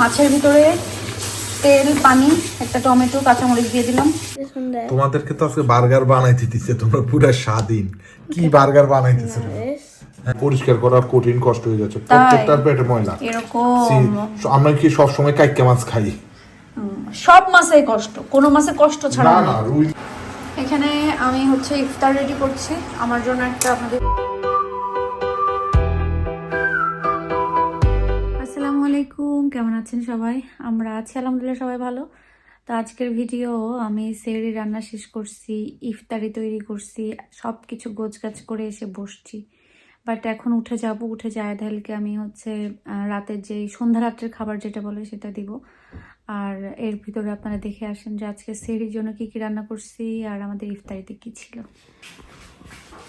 মাছের ভিতরে তেল পানি একটা টমেটো কাঁচামরিচ দিয়ে দিলাম। তোমাদেরকে তো আজকে বার্গার বানাইতে দিচ্ছে তোমরা পুরো স্বাধীন। কি বার্গার বানাইতেছে হ্যাঁ, পরিষ্কার করা কঠিন কষ্ট হয়ে যাচ্ছে প্রত্যেকটার পেটে ময়লা। এরকম। আমরা কি সব সময় কাইকা মাছ খাই? সব মাসে কষ্ট কোনো মাসে কষ্ট ছাড়া না এখানে আমি হচ্ছে ইফতার রেডি করছি আমার জন্য একটা আপনাদের কেমন আছেন সবাই? আমরা আছি, আলহামদুলিল্লাহ সবাই ভালো। তো আজকের ভিডিও আমি সেরি রান্না শেষ করছি, ইফতারি তৈরি করছি সব কিছু গোছগাছ করে এসে বসছি। বাট এখন উঠে যাব, উঠে যায় হেলকে আমি হচ্ছে রাতের যে সন্ধ্যা রাত্রের খাবার যেটা বলে সেটা দিব। আর এর ভিতরে আপনারা দেখে আসেন যে আজকে সেরির জন্য কি কি রান্না করছি আর আমাদের ইফতারিতে কি ছিল।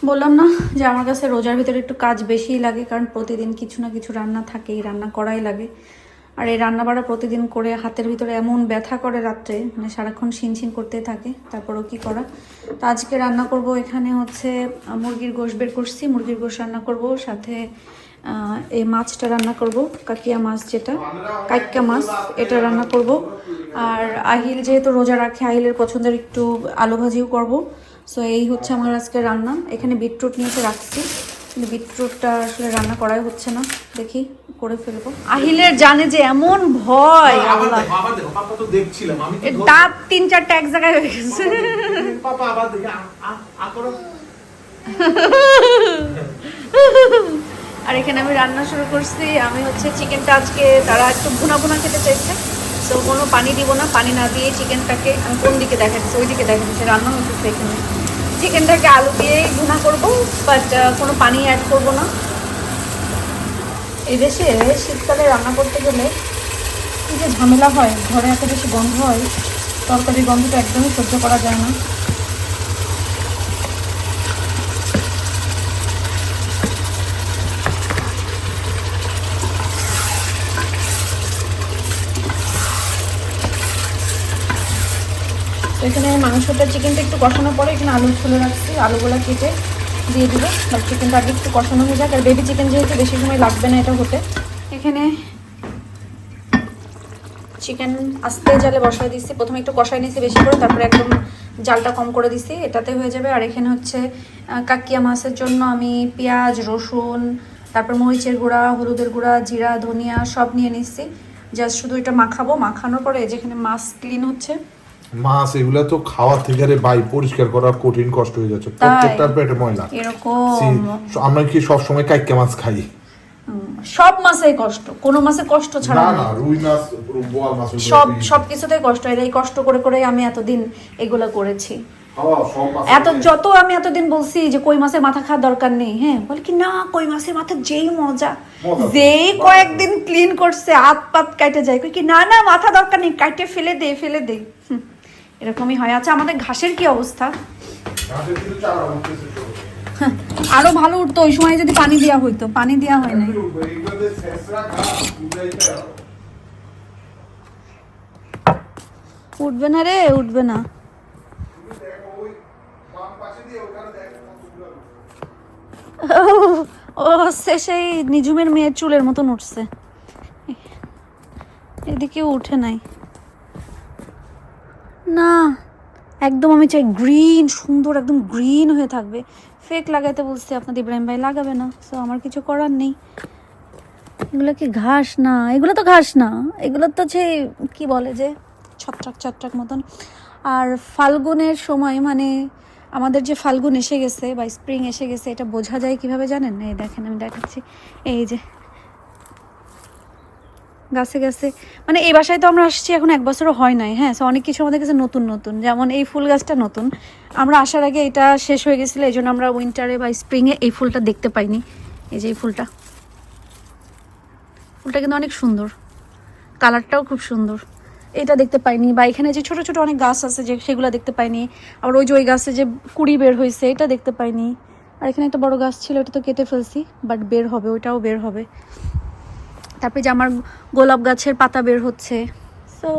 বললাম না যে আমার কাছে রোজার ভিতরে একটু কাজ বেশিই লাগে, কারণ প্রতিদিন কিছু না কিছু রান্না থাকেই রান্না করাই লাগে। আর এই রান্না বাড়া প্রতিদিন করে হাতের ভিতরে এমন ব্যথা করে রাত্রে মানে সারাক্ষণ শিনশিন করতে থাকে, তারপরও কি করা? তো আজকে রান্না করব এখানে হচ্ছে মুরগির গোশ বের করছি, মুরগির গোশ রান্না করব, সাথে এই মাছটা রান্না করব, কাকিয়া মাছ যেটা, কাইক্কা মাছ, এটা রান্না করব। আর আহিল যেহেতু রোজা রাখে, আহিলের পছন্দের একটু আলু ভাজিও করব। সো এই হচ্ছে আমার আজকে রান্না। এখানে বিটরুট নিয়ে রাখছি। কিন্তু বিটরুটটা আসলে রান্না করাই হচ্ছে না। দেখি করে ফেলব। আহিলের জানে যে এমন ভয় দাঁত তিন চারটা এক জায়গায় হয়ে গেছে। পাপা আবার দেখে আ করো। আর এখানে আমি রান্না শুরু করছি। আমি হচ্ছে চিকেনটা আজকে তারা একটু ভুনা ভুনা খেতে চাইছে। তো কোনো পানি দিব না পানি না দিয়ে চিকেনটাকে আমি কোন দিকে দেখাচ্ছি ওই দিকে দেখাচ্ছি রান্না হচ্ছে এখানে। চিকেনটাকে আলু দিয়েই ভুনা করব বাট কোনো পানি অ্যাড করব না। এদেশে দেশে শীতকালে রান্না করতে গেলে কী যে ঝামেলা হয়, ঘরে এত বেশি গন্ধ হয় তরকারি গন্ধটা একদমই সহ্য করা যায় না। তো এখানে মাংসটা চিকেনটা একটু কষানোর পরে এখানে আলু ছুলে রাখছি, আলুগুলো কেটে দিয়ে দিব। বাট চিকেনটা আগে একটু কষানো হয়ে যাক। আর বেবি চিকেন যেহেতু বেশি সময় লাগবে না এটা হতে, এখানে চিকেন আস্তে জালে বসাই দিচ্ছি। প্রথমে একটু কষাই নিয়েছি বেশি করে, তারপরে একদম জালটা কম করে দিছি এটাতে হয়ে যাবে। আর এখানে হচ্ছে কাকিয়া মাছের জন্য আমি পেঁয়াজ, রসুন, তারপর মরিচের গুঁড়া, হলুদের গুঁড়া, জিরা, ধনিয়া সব নিয়ে নিচ্ছি। জাস্ট শুধু এটা মাখাবো। মাখানোর পরে যেখানে মাছ ক্লিন হচ্ছে মাছ এগুলা তো খাওয়া থেকে রে ভাই পরিষ্কার করা কঠিন কষ্ট হয়ে যাচ্ছে। প্রত্যেকটার পেটে ময়লা। এরকম। আমরা কি সব সময় কাইকা মাছ খাই? সব মাসে কষ্ট। কোনো মাসে কষ্ট ছাড়া না রুই মাছ বোয়াল মাছ সব সব কিছুতেই কষ্ট এই কষ্ট করে করে আমি এতদিন এগুলো করেছি। এত যত আমি এতদিন বলছি যে কই মাছের মাথা খাওয়ার দরকার নেই হ্যাঁ? বলে কি না কই মাছের মাথা যেই মজা। যেই কয়েকদিন ক্লিন করছে হাত পাত কাটে যায়। কই কি না না মাথা দরকার নেই কাটে ফেলে দে ফেলে দে। এরকমই হয়। আচ্ছা আমাদের ঘাসের কি অবস্থা। আরও ভালো উঠতো ওই সময় যদি পানি দেওয়া হইতো পানি দেওয়া হয় নাই। উঠবে না রে উঠবে না। ও হচ্ছে সেই নিঝুমের মেয়ের চুলের মতন উঠছে। এদিকে উঠে নাই। না, একদম আমি চাই গ্রিন সুন্দর, একদম গ্রিন হয়ে থাকবে। ফেক লাগাইতে বলছি, আপনাদের ইব্রাহিম ভাই লাগাবে না সো আমার কিছু করার নেই। এগুলো কি ঘাস? না, এগুলো তো ঘাস না। এগুলো তো যে, কি বলে যে, ছত্রাক ছত্রাক মতন। আর ফাল্গুনের সময় মানে আমাদের যে ফাল্গুন এসে গেছে বা স্প্রিং এসে গেছে, এটা বোঝা যায় কীভাবে জানেন? এই দেখেন, আমি দেখাচ্ছি। এই যে গাছে গাছে। মানে এই বাসায় তো আমরা আসছি, এখন এক বছরও হয় নাই হ্যাঁ? সো অনেক কিছু আমাদের কাছে নতুন নতুন। যেমন এই ফুল গাছটা নতুন। আমরা আসার আগে এটা শেষ হয়ে গেছিল, এই জন্য আমরা উইন্টারে বা স্প্রিংয়ে এই ফুলটা দেখতে পাইনি। এই যে এই ফুলটা। ফুলটা কিন্তু অনেক সুন্দর। কালারটাও খুব সুন্দর। এটা দেখতে পাইনি। বা এখানে যে ছোট ছোট অনেক গাছ আছে, যে সেগুলো দেখতে পাইনি। আবার ওই যে ওই গাছে যে কুড়ি বের হয়েছে, এটা দেখতে পাইনি। আর এখানে একটা বড় গাছ ছিল ওটা তো কেটে ফেলছি বাট বের হবে, ওইটাও বের হবে। তারপরে যে আমার গোলাপ গাছের পাতা বের হচ্ছে। সো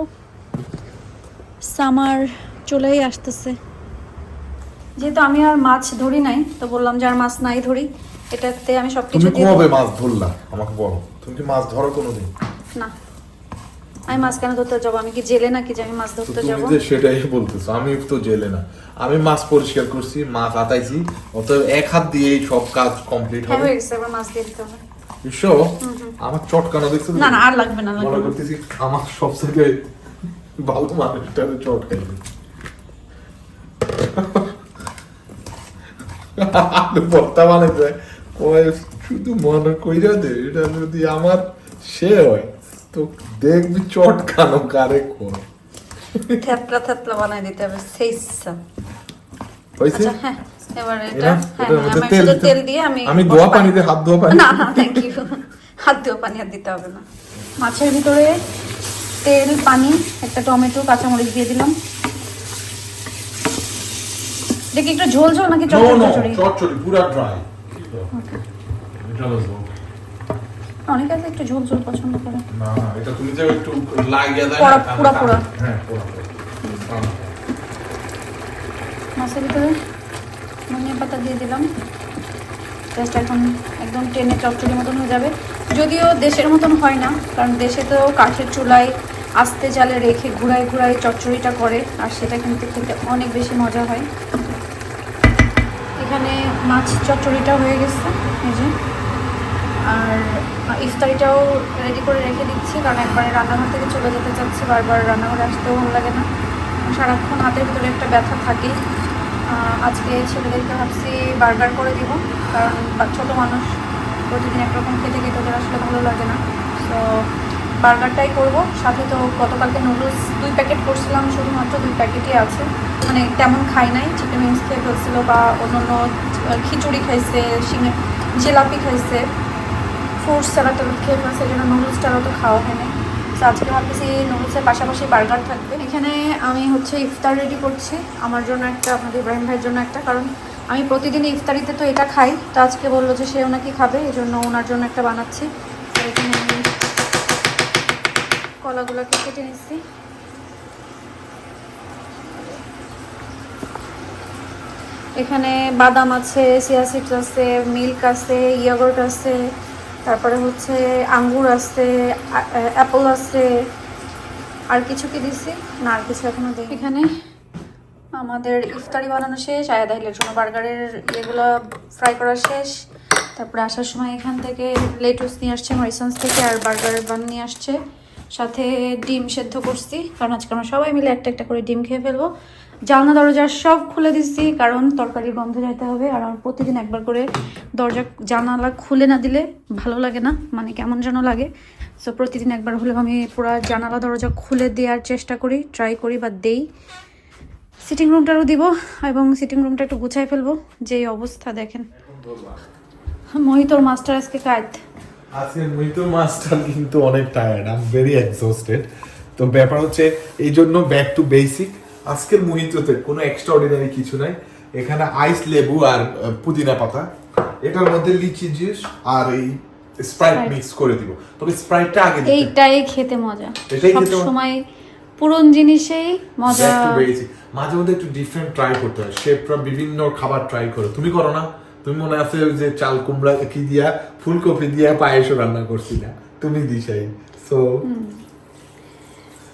সামার চলেই আসতেছে। যেহেতু আমি আর মাছ ধরি নাই তো বললাম যে আর মাছ নাই ধরি এটাতে আমি সব তুমি কিছু দিয়ে কবে মাছ ধরলা? আমাকে বলো। তুমি কি মাছ ধরো কোনোদিন? না। আমি মাছ কেন ধরতে যাব? আমি কি জেলে নাকি যে আমি মাছ ধরতে তুমি যাব? যে সেটাই বলতেছো আমি তো জেলে না। আমি মাছ পরিষ্কার করছি মাছ আতাইছি অতএব এক হাত দিয়েই সব কাজ কমপ্লিট হ্যাঁ হবে। হয়ে মাছ দিতে হবে। বিশ্ব আমার চটকানো দেখছ না না আর লাগবে না মনে করতেছি আমার ভালো মানুষটা চটকাইবে আলু ভর্তা বানাইছে কয় শুধু মনে কইরা দে এটা যদি আমার সে হয় তো দেখবি চটকানো কারে কর থেতলা থেতলা বানাই দিতে হবে সেই ইচ্ছা। হয়েছে আচ্ছা হ্যাঁ এবার এটা হ্যাঁ আমি তেল দিয়ে আমি আমি ধোয়া পানিতে হাত ধোয়া পানি না না হাত ধোয়া পানি আর দিতে হবে না। মাছের ভিতরে তেল পানি একটা টমেটো কাঁচামরিচ দিয়ে দিলাম। দেখি একটু ঝোল ঝোল নাকি চটচড়ি পুরা ড্রাই অনেকে আছে একটু ঝোল ঝোল পছন্দ করে। না এটা তুমি যে একটু লাগিয়ে। হ্যাঁ। মাছের ভিতরে ধনিয়া পাতা দিয়ে দিলাম। জাস্ট এখন একদম টেনে চচ্চড়ির মতন হয়ে যাবে। যদিও দেশের মতন হয় না, কারণ দেশে তো কাঠের চুলায় আস্তে জালে রেখে ঘুরায় ঘুরায় চচ্চড়িটা করে, আর সেটা কিন্তু খেতে অনেক বেশি মজা হয়। এখানে মাছ চচ্চড়িটা হয়ে গেছে, এই যে। আর ইফতারিটাও রেডি করে রেখে দিচ্ছি, কারণ একবারে রান্নাঘর থেকে চলে যেতে চাচ্ছি, বারবার রান্নাঘরে আসতেও ভালো লাগে না। সারাক্ষণ হাতের ভিতরে একটা ব্যথা থাকে আজকে ছেলেদেরকে ভাবছি বার্গার করে দিব, কারণ ছোটো মানুষ প্রতিদিন একরকম খেতে খেতে ওদের আসলে ভালো লাগে না। তো বার্গারটাই করব। সাথে তো গতকালকে নুডলস দুই প্যাকেট করছিলাম, শুধুমাত্র দুই প্যাকেটই আছে। মানে তেমন খাই নাই, চিকেন উইংস খেয়ে ফেলছিল বা অন্য অন্য খিচুড়ি খাইছে, শিঙে, জিলাপি খাইছে ফ্রুটস ছাড়া ট্যালাড খেয়ে ফেলছে জন্য নুডলসটারও তো খাওয়া হয়নি তো আজকে ভাবতেছি নুডলসের পাশাপাশি বার্গার থাকবে। এখানে আমি হচ্ছে ইফতার রেডি করছি। আমার জন্য একটা আপনাদের ইব্রাহিম ভাইয়ের জন্য একটা, কারণ আমি প্রতিদিন ইফতারিতে তো এটা খাই। তো আজকে বলল যে সেও নাকি খাবে, এই জন্য ওনার জন্য একটা বানাচ্ছি। এখানে আমি কলাগুলোকে কেটে নিচ্ছি। এখানে বাদাম আছে সিয়া সিডস আছে, মিল্ক আছে, ইয়াগর্ট আছে, তারপরে হচ্ছে আঙ্গুর আছে অ্যাপল আছে। আর কিছু কি দিছি না, আর কিছু এখনও দিই এখানে আমাদের ইফতারি বানানো শেষ আয়া দাহিলের জন্য বার্গারের ইয়েগুলো ফ্রাই করা শেষ। তারপরে আসার সময় এখান থেকে লেটুস নিয়ে আসছে, মরিসন্স থেকে, আর বার্গার বান নিয়ে আসছে। সাথে ডিম সেদ্ধ করছি, কারণ আজকে আমরা সবাই মিলে একটা একটা করে ডিম খেয়ে ফেলব। জানলা, দরজা সব খুলে দিচ্ছি কারণ তরকারির গন্ধ যাইতে হবে, আর আমার প্রতিদিন একবার করে দরজা, জানালা খুলে না দিলে ভালো লাগে না মানে কেমন যেন লাগে। সো প্রতিদিন একবার হলেও আমি পুরো জানালা, দরজা খুলে দেওয়ার চেষ্টা করি ট্রাই করি বা দেই। সিটিং রুমটারও দিব এবং সিটিং রুমটা একটু গুছাই ফেলব। যে অবস্থা দেখেন। মোহিতর মাস্টার আজকে কাজ। আজকে মৃত্যু মাস্টার কিন্তু অনেক tired I am very exhausted তো ব্যাপার হচ্ছে এই জন্য ব্যাক টু বেসিক আজকের মুহিততে কোনো এক্সট্রা অর্ডিনারি কিছু নাই। এখানে আইস লেবু আর পুদিনা পাতা। এটার মধ্যে লিচি জুস আর এই স্প্রাইট মিক্স করে দিব। তবে স্প্রাইটটা আগে দিতে। এইটাই খেতে মজা। এটাই সব সময় পুরন জিনিসেই মজা। মাঝে মধ্যে একটু ডিফারেন্ট ট্রাই করতে হয়। শেফরা বিভিন্ন খাবার ট্রাই করো। তুমি করো না। তুমি মনে আছে ওই যে চাল কুমড়া কি দিয়া ফুলকপি দিয়া পায়েসও রান্না করছি না। তুমি দিশাই। সো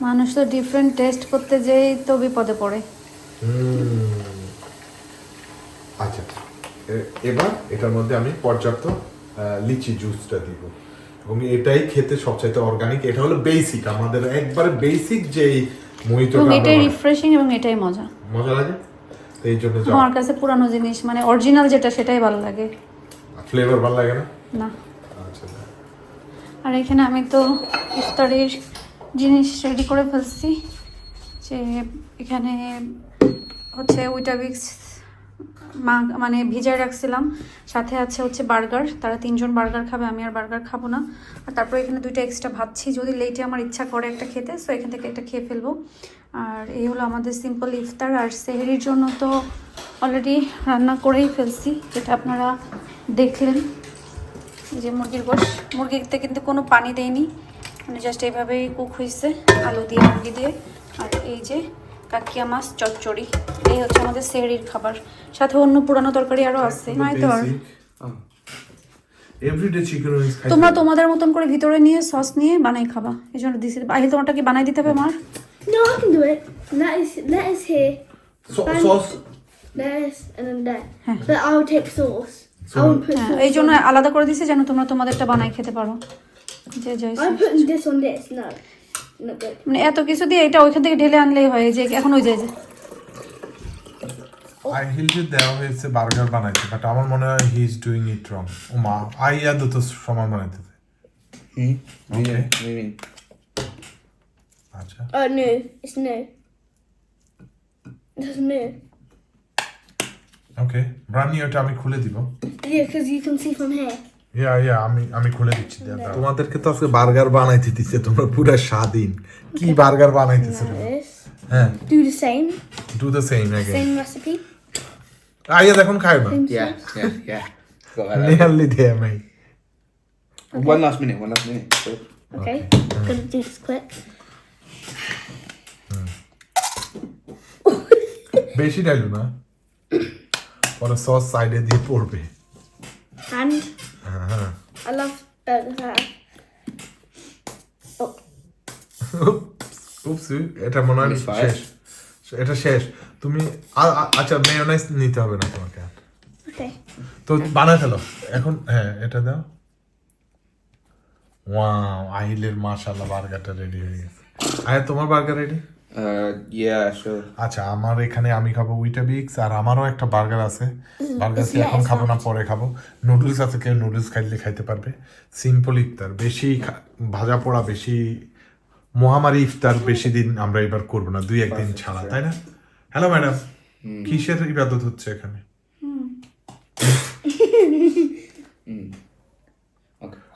মানুষ তো ডিফারেন্ট টেস্ট করতে যেই তো বিপদে পড়ে। আচ্ছা। এবার এটার মধ্যে আমি পর্যাপ্ত লিচি জুসটা দিব। এবং এটাই খেতে সবচাইতে অর্গানিক এটা হলো বেসিক আমাদের একবারে বেসিক যে মহিত এবং এটাই রিফ্রেশিং এবং এটাই মজা। মজা লাগে? এই জন্য আমার কাছে পুরানো জিনিস মানে অরিজিনাল যেটা সেটাই ভালো লাগে। ফ্লেভার ভালো লাগে না? না। আচ্ছা আর এখানে আমি তো ইফতারের জিনিস রেডি করে ফেলছি। যে এখানে হচ্ছে উইটাবিক্স মা মানে ভিজায় রাখছিলাম। সাথে আছে হচ্ছে বার্গার। তারা তিনজন বার্গার খাবে, আমি আর বার্গার খাব না। আর তারপর এখানে দুইটা এক্সট্রা ভাবছি যদি লেটে আমার ইচ্ছা করে একটা খেতে সো এখান থেকে একটা খেয়ে ফেলব। আর এই হলো আমাদের সিম্পল ইফতার। আর সেহেরির জন্য তো অলরেডি রান্না করেই ফেলছি। যেটা আপনারা দেখলেন। যে মুরগির গোশ। মুরগিতে কিন্তু কোনো পানি দেয়নি। মানে জাস্ট এইভাবেই কুক হয়েছে আলু দিয়ে, মুরগি দিয়ে। আর এই যে কাকিয়া মাছ চচ্চড়ি এই হচ্ছে আমাদের সেহরির খাবার। সাথে অন্য পুরানো তরকারি আরও আছে নয় তো আর। এভরিডে চিকেন উইংস খাই। তোমরা তোমাদের মতন করে ভিতরে নিয়ে সস নিয়ে বানাই খাবা। এই জন্য দিছি। আহিল তোমারটা কি বানাই দিতে হবে মার No, I can do it. Lettuce, lettuce here, sauce lettuce, and then there. But I'll take sauce. I won't put হ্যাঁ, এই জন্য আলাদা করে দিছে যেন তোমরা তোমাদেরটা বানাই খেতে পারো। যে যে I'm putting this on this. No, not good. মানে এত কিছু দিয়ে এটা ওইখান থেকে ঢেলে আনলেই হয় এই যে এখন ওই যে আই হিল যে দেওয়া হয়েছে বার্গার বানাইতে বাট আমার মনে হয় he is doing it wrong ও মা আই আর দুটো সমান বানাইতে mean? আচ্ছা Oh no, it's new. It's new. Okay brownie ওটা আমি খুলে দিব Yeah, because you can see from here. Yeah yeah আমি আমি খুলে দিচ্ছি তোমাদেরকে তো আজকে বার্গার বানাইতে দিচ্ছে তোমরা পুরো স্বাধীন কি বার্গার বানাইতেছো Like this. হ্যাঁ Do the same. Do the same again Same recipe. আইয়া দেখুন খাইবা Same Yeah, sauce. yeah, yeah. Go ahead. Nearly দে আমি One last minute, one last minute. So, Okay. Gonna do this quick. বেশি ডাইলো না পরে sauce সাইডে দিয়ে পড়বে And হ্যাঁ I love burgers that. Have উপসি এটা মনে হয়. শেষ। এটা শেষ। তুমি আচ্ছা মেয়োনাইজ নিতে হবে না তোমাকে. তো বানায় ফেলো। এখন হ্যাঁ এটা দাও। ওয়াও আহিলের মাশাআল্লাহ বার্গারটা রেডি হয়ে গেছে। আয়া তোমার বার্গার রেডি. আচ্ছা আমার এখানে আমি খাব উইটাবিক্স আর আমারও একটা বার্গার আছে। বার্গার এখন খাব না পরে খাব? নুডলস আছে কেউ নুডলস খাইলে খাইতে পারবে। সিম্পল ইফতার বেশি ভাজা পোড়া বেশি মহামারী ইফতার বেশি দিন আমরা এবার করব না দুই একদিন ছাড়া তাই না? হ্যালো ম্যাডাম কিসের ইবাদত হচ্ছে এখানে?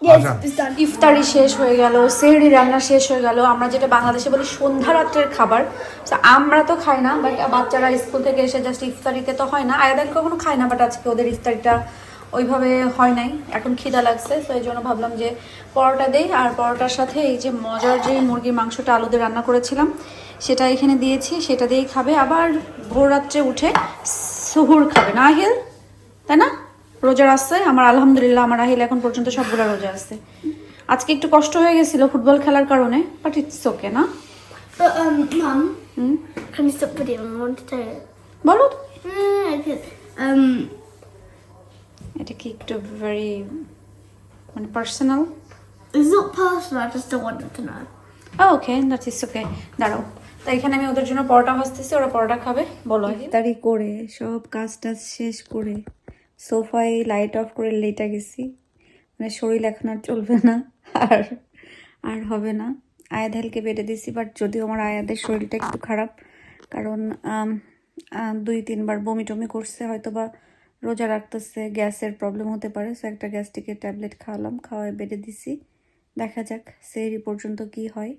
Done. ইফতারি শেষ হয়ে গেল সেহরি রান্না শেষ হয়ে গেল। আমরা যেটা বাংলাদেশে বলি সন্ধ্যা রাত্রের খাবার। আমরা তো খাই না বাট বাচ্চারা স্কুল থেকে এসে জাস্ট ইফতারিতে তো হয় না। আয়াদান কখনো খায় না বাট আজকে ওদের ইফতারিটা ওইভাবে হয় নাই। এখন খিদা লাগছে তো এই জন্য ভাবলাম যে পরোটা দেই। আর পরোটার সাথে এই যে মজার যে মুরগির মাংসটা আলু দিয়ে রান্না করেছিলাম সেটা এখানে দিয়েছি সেটা দিয়েই খাবে। আবার ভোর রাত্রে উঠে সুহুর খাবে। না আহিল তাই না? রোজা আসছে আমার আলহামদুলিল্লাহ আমার আহিল এখন পর্যন্ত সবগুলো রোজা আছে আজকে একটু কষ্ট হয়ে গেছিল ফুটবল খেলার কারণে বাট ইটস ওকে না But um, Mum, hmm can you stop video? I want to tell you. বলো Mm. Um, এটা কি একটু ভেরি মানে personal it's not personal. I just don't want them to know. Okay that is okay দাঁড়াও তো এখানে আমি ওদের জন্য পরোটা ভাজতেছি ওরা পরোটা খাবে বলো ইফতারি করে সব কাজ টাজ শেষ করে সোফায় লাইট অফ করে লেটা গেছি। মানে শরীর এখন আর চলবে না, আর আর হবে না। আয়াদহেলকে বেড়ে দিছি বাট যদিও আমার আয়াদের শরীরটা একটু খারাপ, কারণ দুই, তিনবার বমি টমি করছে হয়তো বা রোজা রাখতেছে, গ্যাসের প্রবলেম হতে পারে সো একটা গ্যাস্ট্রিকের ট্যাবলেট খাওয়ালাম, খাওয়ায় বেড়ে দিছি দেখা যাক, সেই পর্যন্ত কি হয়।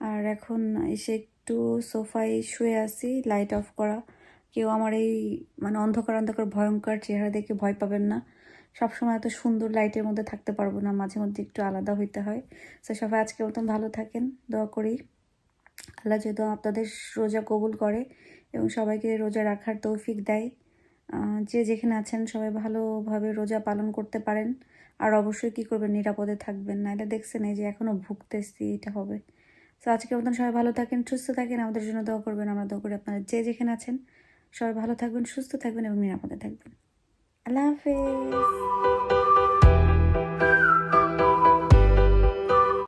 আর এখন এসে একটু সোফায় শুয়ে আছি লাইট অফ করা। কেউ আমার এই মানে অন্ধকার অন্ধকার, ভয়ঙ্কর চেহারা দেখে ভয় পাবেন না। সবসময় এত সুন্দর লাইটের মধ্যে থাকতে পারব না, মাঝে মধ্যে একটু আলাদা হইতে হয়। তো সবাই আজকের মতন ভালো থাকেন, দোয়া করি। আল্লাহ যেহেতু আপনাদের রোজা কবুল করে এবং সবাইকে রোজা রাখার তৌফিক দেয়। যে যেখানে আছেন সবাই ভালোভাবে রোজা পালন করতে পারেন। আর অবশ্যই কি করবেন, নিরাপদে থাকবেন। না এটা দেখছেন এই যে এখনও ভুগতেছি, এটা হবে। তো আজকের মতন সবাই ভালো থাকেন, সুস্থ থাকেন। আমাদের জন্য দোয়া করবেন, আমরা দোয়া করি আপনারা যে যেখানে আছেন সবাই ভালো থাকবেন সুস্থ থাকবেন এবং নিরাপদে থাকবেন। আল্লাহ হাফেজ।